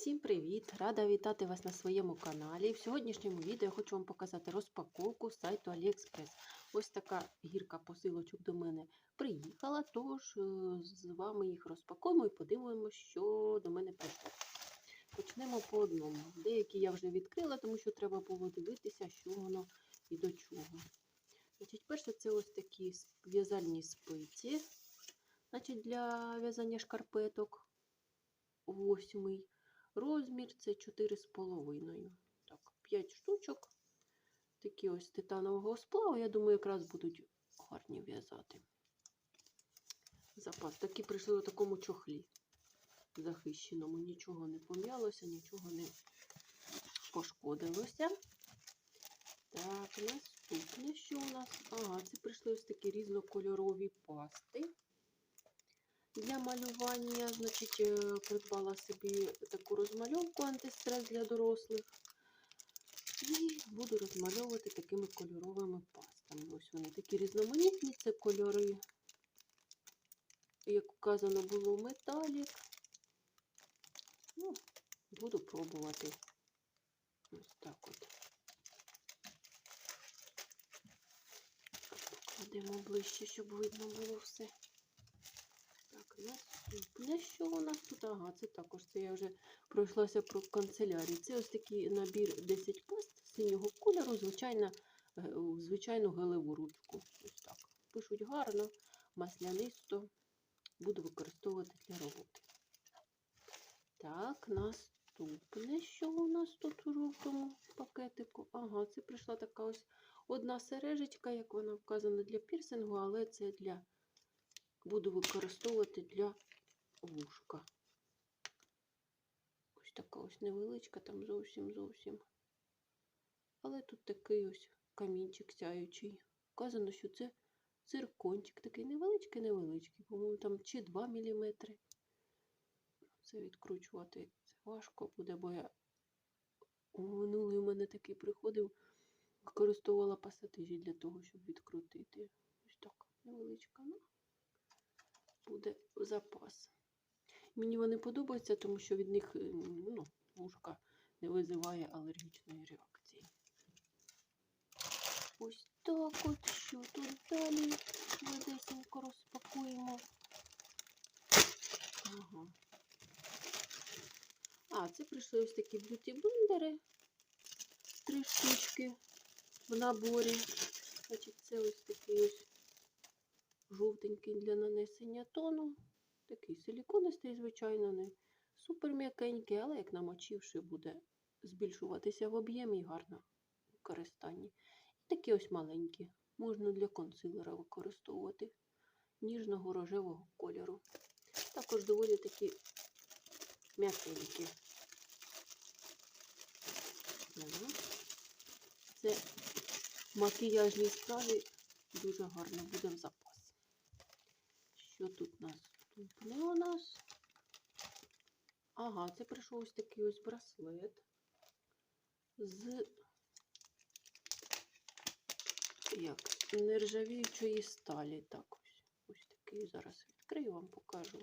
Всім привіт! Рада вітати вас на своєму каналі. В сьогоднішньому відео я хочу вам показати розпаковку сайту AliExpress. Ось така гірка посилочок до мене приїхала, тож е, з вами їх розпакуємо і подивимося, що до мене прийшло. Почнемо по одному. Деякі я вже відкрила, тому що треба було дивитися, що воно і до чого. Значить, перше, це ось такі в'язальні спиці. Значить, для в'язання шкарпеток восьмий. Розмір це 4,5. Так, 5 штучок. Такі ось титанового сплаву. Я думаю, якраз будуть гарні в'язати. Запас. Такі прийшли у такому чохлі захищеному. Нічого не пом'ялося, нічого не пошкодилося. Так, наступне, що у нас? Ага, це прийшли ось такі різнокольорові пасти. Для малювання, значить, е, придбала собі таку розмальовку антистрес для дорослих. І буду розмальовувати такими кольоровими пастами. Ось вони такі різноманітні, це кольори, як вказано, було металік. Ну, буду пробувати. Ось так от. Покладемо ближче, щоб видно було все. Наступне, що у нас тут? Ага, це також це я вже пройшлася про канцелярію. Це ось такий набір 10 паст синього кольору, звичайно, е, звичайну гелеву ручку. Ось так. Пишуть гарно, маслянисто. Буду використовувати для роботи. Так, наступне, що у нас тут у жовтому пакетику? Ага, це прийшла така ось одна сережечка, як вона вказана для пірсингу, але це для буду використовувати для вушка. Ось невеличка, там зовсім зовсім. Але тут такий ось камінчик сяючий. Вказано, що це циркончик, такий невеличкий-невеличкий, по-моєму, там чи 2 мм. Це відкручувати це важко буде, бо я у минулий у мене такий приходив, використовувала пасатижі для того, щоб відкрутити. Ось так, невеличка. ну буде запас. Мені вони подобаються, тому що від них ну, вушка не визиває алергічної реакції. Ось так от, що тут далі швидесенько розпакуємо. Ага. А, це прийшли ось такі б'юті-блендери. Три штучки в наборі. Значить, це ось такий ось жовтенький для нанесення тону. Такий силіконистий, звичайно, не супер м'якенький, але як намочивши, буде збільшуватися в об'ємі і гарно в використанні. І такі ось маленькі. Можна для консилера використовувати ніжного рожевого кольору. Також доволі такі м'якенькі. Це в макіяжній справі дуже гарно буде в запас. Що тут наступне у нас? Ага, це прийшов ось такий ось браслет з як нержавіючої сталі. Так ось. Ось такий. Зараз відкрию вам покажу.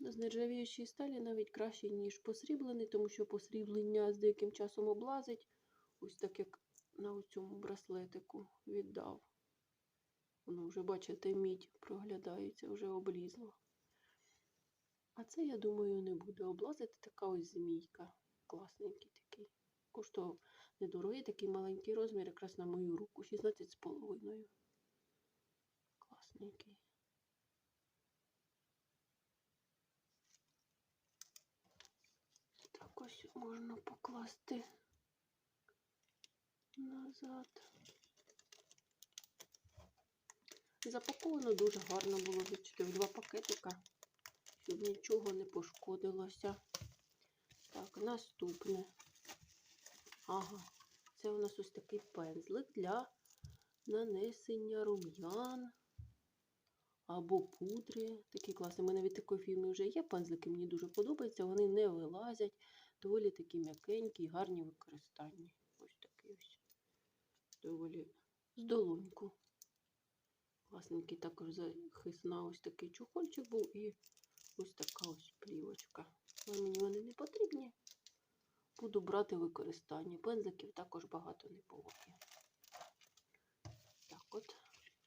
З нержавіючої сталі навіть краще, ніж посріблений, тому що посріблення з деяким часом облазить. Ось так як на цьому браслетику віддав. Воно вже, бачите, мідь проглядається, вже облізло. А це, я думаю, не буде облазити така ось змійка. Класненький такий. Коштував недорогий, такий маленький розмір, якраз на мою руку. 16,5. Класненький. Так ось можна покласти назад. Запаковано дуже гарно було бачите, в два пакетика, щоб нічого не пошкодилося. Так, наступне. Ага, це у нас ось такий пензлик для нанесення рум'ян або пудри. Такі класні. У мене від такої фірми вже є пензлики, мені дуже подобаються. Вони не вилазять, доволі такі м'якенькі, гарні в використанні. Ось такий ось. Доволі з долоньку. Класненький також захисна ось такий чухольчик був і ось така ось плівочка. Мені вони не потрібні. буду брати використання. Пензликів також багато не було. Так от.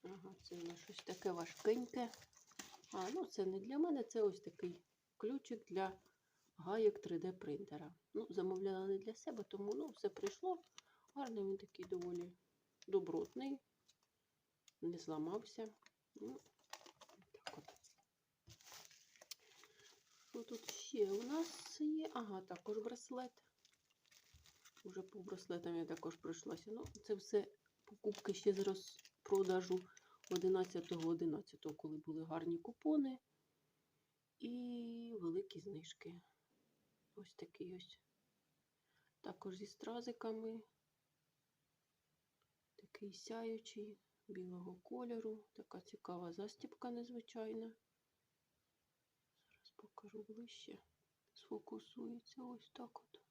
Ага, це нас щось таке важкеньке. А, ну це не для мене, це ось такий ключик для гайок 3D принтера. Ну, замовляла не для себе, тому ну, все прийшло. Гарний він такий доволі добротний, не зламався. Ну, так от. Що тут ще у нас є? Ага, також браслет. Уже по браслетам я також пройшлася. Ну, це все покупки ще з розпродажу 11.11, коли були гарні купони і великі знижки. Ось такий ось. Також зі стразиками. Такий сяючий, білого кольору. Така цікава застібка незвичайна. Покажу ближче. Сфокусується ось так от.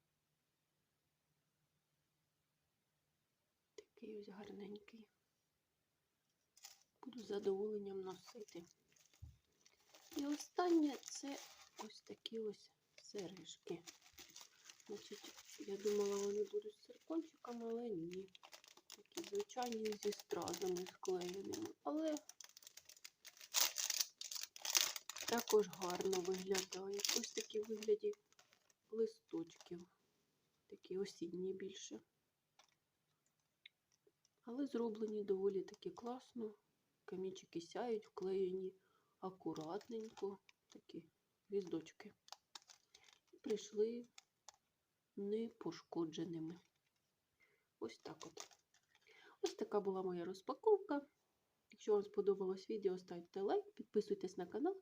Такий ось гарненький. Буду з задоволенням носити. І останнє це ось такі ось сережки. Значить, я думала, вони будуть з циркончиками, але ні. Такі звичайні зі стразами склеєними. Але також гарно виглядають. Ось такі вигляді листочків. Такі осінні більше. Але зроблені доволі таки класно. Камінчики сяють, вклеєні акуратненько, такі гвіздочки. І прийшли непошкодженими. Ось так от. Ось така була моя розпаковка. Якщо вам сподобалось відео, ставте лайк, підписуйтесь на канал